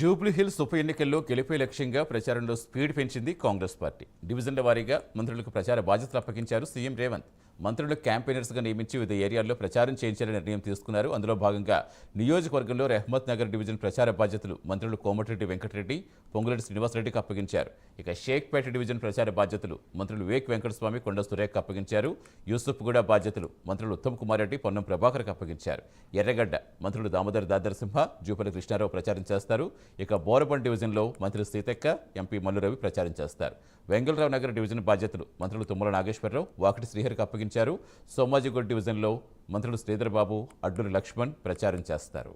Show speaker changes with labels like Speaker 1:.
Speaker 1: Jubilee hills ఉప ఎన్నికల్లో గెలిపే లక్ష్యంగా ప్రచారంలో స్పీడ్ పెంచింది కాంగ్రెస్ పార్టీ. డివిజన్ల వారీగా మంత్రులకు ప్రచార బాధ్యతలు అప్పగించారు సీఎం రేవంత్. మంత్రులు క్యాంపెయినర్స్గా నియమించి వివిధ ఏరియాల్లో ప్రచారం చేయించాలని నిర్ణయం తీసుకున్నారు. అందులో భాగంగా నియోజకవర్గంలో రెహ్మత్ నగర్ డివిజన్ ప్రచార బాధ్యతలు మంత్రులు కోమటిరెడ్డి వెంకటరెడ్డి పొంగులెడ్డి శ్రీనివాసరెడ్డికి అప్పగించారు. ఇక షేక్పేట డివిజన్ ప్రచార బాధ్యతలు మంత్రులు వివేక్ వెంకటస్వామి కొండ సురేఖకు అప్పగించారు. యూసుఫ్గూడ బాధ్యతలు మంత్రులు ఉత్తమ్ కుమార్ రెడ్డి పొన్నం ప్రభాకర్కి అప్పగించారు. ఎర్రగడ్డ మంత్రులు దామోదర్ దాదర్ సింహ జూపల్లి కృష్ణారావు ప్రచారం చేస్తారు. ఇక బోరబండ్ డివిజన్లో మంత్రి సీతక్క ఎంపీ మల్లురవి ప్రచారం చేస్తారు. వెంగళరావు నగర్ డివిజన్ బాధ్యతలు మంత్రులు తుమ్మల నాగేశ్వరరావు వాకటి శ్రీహరికి అప్పగించారు. సోమాజిగూడ్ డివిజన్లో మంత్రులు శ్రీధర్ బాబు అడ్లూరి లక్ష్మణ్ ప్రచారం చేస్తారు.